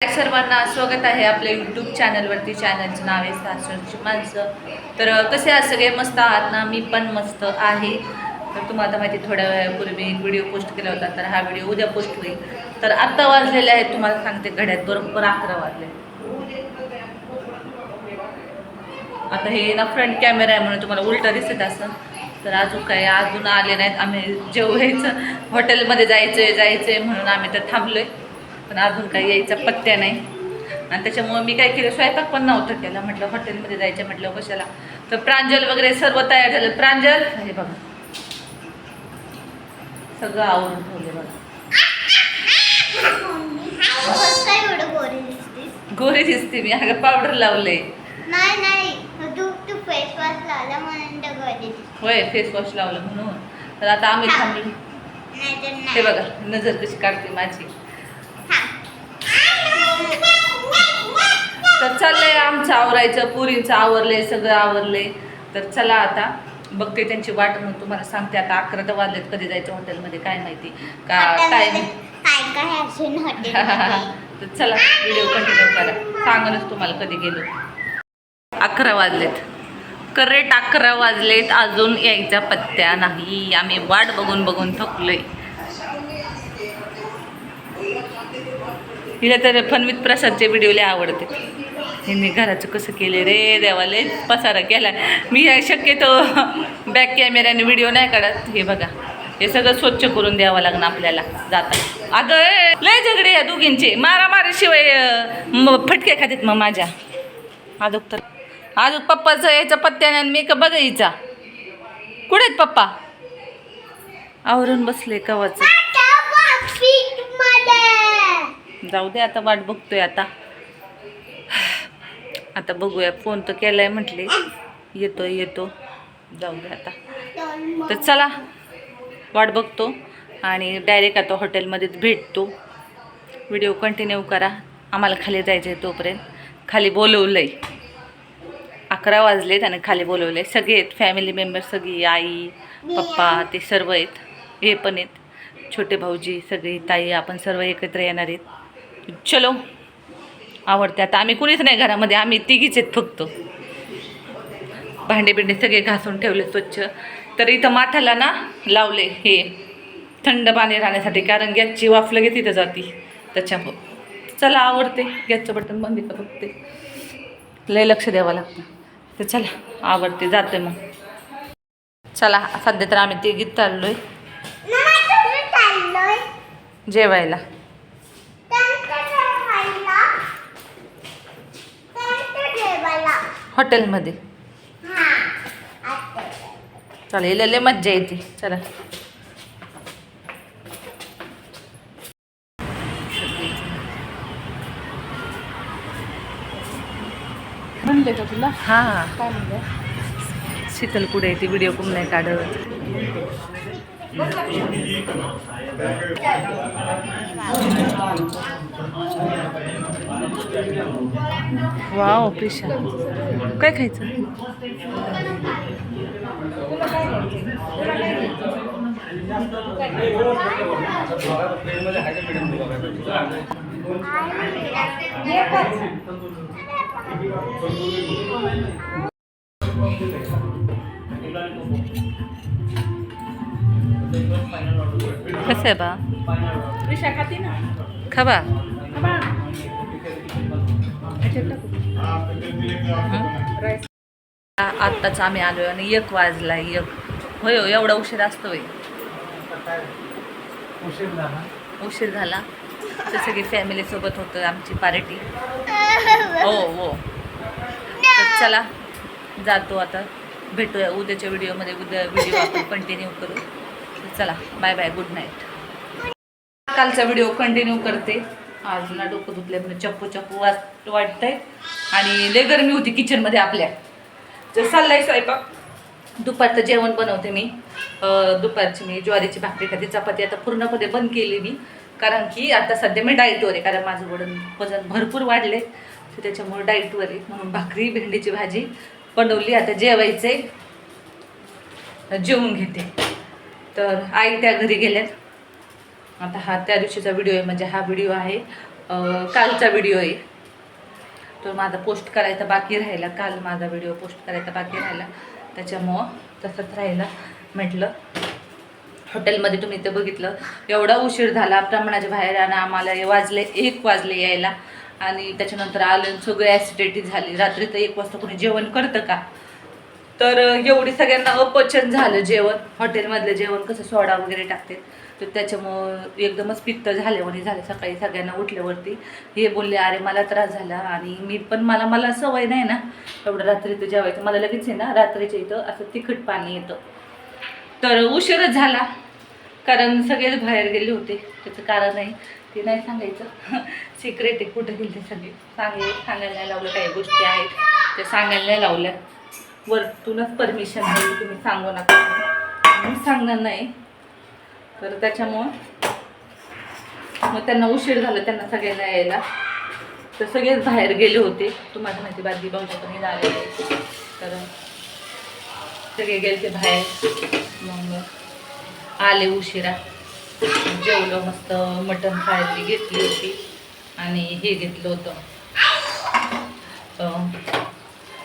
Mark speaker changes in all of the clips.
Speaker 1: सर्वांना स्वागत आहे आपल्या यूट्यूब चॅनलवरती चॅनलचं नाव आहे सासरची माणसं. तर कसे आहात सगळे? मस्त आहात ना? मी पण मस्त आहे. तर तुम्हाला माहिती थोड्या वेळापूर्वी एक व्हिडिओ पोस्ट केला होता. तर हा व्हिडिओ उद्या पोस्ट होईल. तर आत्ता वाजलेले आहेत. तुम्हाला सांगते घड्यात बरोबर अकरा वाजले. आता हे ना फ्रंट कॅमेरा आहे म्हणून तुम्हाला उलटं दिसत असं. तर अजून काय अजून आले नाहीत. आम्ही जेवायचं. हॉटेलमध्ये जायचं आहे जायचं आहे म्हणून आम्ही तर थांबलो आहे पण अजून काही यायचा पत्त्या नाही. आणि त्याच्यामुळं मी काय केलं स्वयंपाक पण नव्हतं केला. म्हटलं हॉटेलमध्ये जायचं म्हटलं कशाला. तर प्रांजल वगैरे सर्व तयार झालं. प्रांजल हे बघा. सगळं आवरून ठेवले बघा.
Speaker 2: गोरी
Speaker 1: दिसते मी. अगं पावडर लावले
Speaker 2: नाही नाही तू तू फेस वॉश लावला म्हणून तर गोरी दिसते
Speaker 1: होय फेस वॉश लावलं म्हणून. तर आता आम्ही थांबलो हे.
Speaker 2: नाही
Speaker 1: बघा नजर कशी काढते माझी. तर चाललंय आमचं आवरायचं पुरींचं आवरलंय सगळं आवरलंय. तर चला आता बघते त्यांची वाट म्हणून तुम्हाला सांगते आता अकरा तर वाजलेत कधी जायचं हॉटेलमध्ये काय माहिती? का
Speaker 2: हॉटेल
Speaker 1: तर चला व्हिडिओ कंटिन्यू करा. सांगूनच तुम्हाला कधी गेलो. अकरा वाजलेत. करेक्ट अकरा वाजलेत अजून यायचा पत्त्या नाही. आम्ही वाट बघून बघून थकलोय. हिला तर फनवित प्रसादचे व्हिडिओ लय आवडते. हिने घराचं कसं केले रे देवाले पसारा केला मी शक्यतो बॅक कॅमेऱ्याने व्हिडिओ नाही काढत. हे बघा हे सगळं स्वच्छ करून द्यावं लागणं आपल्याला जाता अगं लय झगडे या दोघींचे. मारामारीशिवाय अं, म फटके खातात मग माझ्या. आजूक तर आजूक पप्पाचं यायचा पत्त्याने आणि मी का बघायचा. कुठे आहेत पप्पा? आवरून बसले कवाचं. जाऊ दे आता वाट बघतोय आता. आता बघूया फोन तर केलाय म्हटले. येतो येतो. जाऊ दे आता. तर चला वाट बघतो आणि डायरेक्ट आता हॉटेलमध्येच भेटतो. व्हिडिओ कंटिन्यू करा. आम्हाला खाली जायचं आहे तोपर्यंत. खाली बोलवलं आहे अकरा वाजलेत आणि खाली बोलवले सगळे आहेत फॅमिली मेंबर सगळी आई पप्पा ते सर्व आहेत. हे पण आहेत. छोटे भाऊजी सगळी ताई आपण सर्व एकत्र येणार आहेत. चलो आवडते. आता आम्ही कुणीच नाही घरामध्ये आम्ही तिघीच आहेत फक्त. भांडे बिंडे सगळे घासून ठेवले स्वच्छ. तर इथं माठाला ना लावले हे थंड पाणी राहण्यासाठी कारण गॅसची वाफ लगेच तिथं जाती. त्याच्यामुळं. चला आवडते. गॅसचं बटन बंद का बघते. लय लक्ष द्यावं लागतं. तर चला आवडते जाते मग. चला सध्या तर आम्ही ते गीत चाललोय? जेवायला. हॉटेलमध्ये. चालेल लय मज्जा येते. चला.
Speaker 3: म्हणले का तुला?
Speaker 1: हां. शीतल पुढे ती व्हिडिओ कोण नाही काढत. वाव प्रिशा काय खायचं? कसं आहे बा?
Speaker 3: रिक्षा खाती ना
Speaker 1: खबा आत्ताच आम्ही आलोय आणि एक वाजला एक. होय हो एवढा उशीर असतो उशीर झाला. तर सगळी फॅमिली सोबत होतं आमची पार्टी हो हो. तर चला जातो आता. भेटूया. उद्याच्या व्हिडिओमध्ये उद्या व्हिडिओ आपण कंटिन्यू करू. चला बाय बाय गुड नाईट कालचा व्हिडिओ कंटिन्यू करते. आज ना डोकं धुतल्यामुळे चप्पू चप्पू वाट वाटतंय. आणि लय गरमी होती किचनमध्ये आपल्या. जर चाललाय स्वयंपाक. दुपारचं जेवण बनवते मी. दुपारची मी ज्वारीची भाकरी खाते. चपाती आता पूर्णपणे बंद केली मी. कारण की आता सध्या मी डाएटवर आहे. कारण माझं वडन वजन भरपूर वाढले तर त्याच्यामुळे डाएटवर आहे. म्हणून भाकरी भेंडीची भाजी बनवली. आता जेवायचे जेवून घेते. तर आई त्या घरी गेल्यात. आता हा त्या दिवशीचा व्हिडिओ आहे म्हणजे हा व्हिडिओ आहे कालचा व्हिडिओ आहे. तो माझा पोस्ट करायचा बाकी राहिला. काल माझा व्हिडिओ पोस्ट करायचा बाकी राहिला. त्याच्यामुळं तसंच राहिला. म्हटलं हॉटेलमध्ये तुम्ही ते बघितलं एवढा उशीर झाला प्रमाणाच्या बाहेर आणि आम्हाला वाजले एक वाजले यायला. आणि त्याच्यानंतर आलं आणि सगळं ॲसिडिटी झाली. रात्री तर एक वाजता कोणी जेवण करतं का? तर एवढी सगळ्यांना अपचन झालं जेवण. हॉटेलमधलं जेवण कसं सोडा वगैरे टाकते. तर त्याच्यामुळं एकदमच पित्त झाले म्हणे झाले. सकाळी सगळ्यांना उठल्यावरती हे बोलले अरे मला त्रास झाला आणि मी पण मला मला सवय नाही ना. एवढं रात्री जेवायचं. मला लगेच आहे ना रात्रीच्या इथं असं तिखट पाणी येतं. तर उशीरच झाला कारण सगळेच बाहेर गेले होते. त्याचं कारण आहे ते नाही सांगायचं. सिक्रेट आहे कुठं गेले सगळे. सांगे सांगायला नाही लावलं काही गोष्टी आहेत. त्या सांगायला नाही लावल्या. वरतूनच परमिशन आहे तुम्ही सांगू नका. मी सांगणार नाही. तर त्याच्यामुळं मग त्यांना उशीर झाला त्यांना सगळ्यांना यायला. तर सगळेच बाहेर गेले होते. तुम्हाला माहिती बाजी भाऊच्या पण आले तर सगळे गेले ते बाहेर. मग आले उशिरा. जेवलं मस्त मटण खायची घेतली होती. आणि हे घेतलं होतं.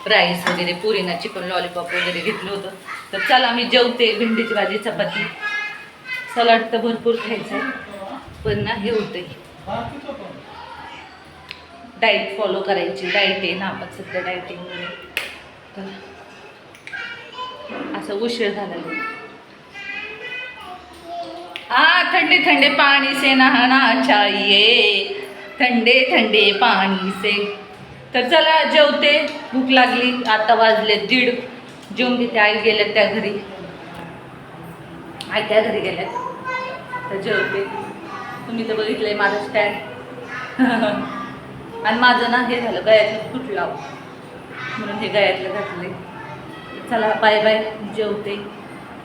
Speaker 1: राईस वगैरे पुरीना चिकन लॉलीपॉप वगैरे घेतलं होतं. तर चला मी जेवते भेंडीची भाजी चपाती. सलाड तर भरपूर खायचं आहे पण ना हे होते डाएट फॉलो करायची. डाएट आहे ना आपण सध्या डायटिंग तर असं उशीर झाला. लई. आ थंडे ठंडे पाणी से नहाना चाहिए. थंडे थंडे पाणी से. तर चला जेवते. भूक लागली आता वाजले दीड. जेवून घेते. आई गेल्यात त्या घरी. आई त्या घरी गेल्यात. तर जेवते. तुम्ही तर बघितलंय माझं स्टँड आणि माझं ना हे झालं गळ्यातलं तुटलं म्हणून हे गळ्यातलं घातले चला बाय बाय. जेवते.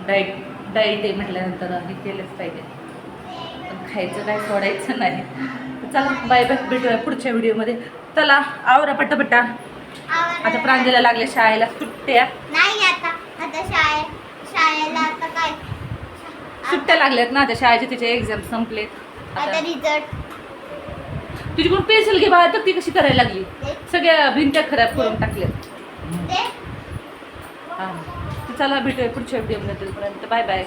Speaker 1: डाईट डाईट आहे म्हटल्यानंतर हे केलंच पाहिजे. पण खायचं काय सोडायचं नाही. चला बाय बाय. भेटूया पुढच्या व्हिडिओमध्ये. चला आवरा पट्टापट्टा आता प्रांजला लागल्या शाळेला सुट्ट्या.
Speaker 2: नाही आता आता शाळे शाळेला आता काय?
Speaker 1: सुट्ट्या लागल्यात ना आता शाळेचे तिचे एक्झाम संपलेत
Speaker 2: आता रिझल्ट
Speaker 1: तुझी कोण पेन्सिल घे बाळा तर ती कशी करायला लागली? सगळ्या भिंत्या खराब करून टाकल्यात. हां. चला भेटूया पुढच्या व्हिडिओमध्ये तोपर्यंत. Bye bye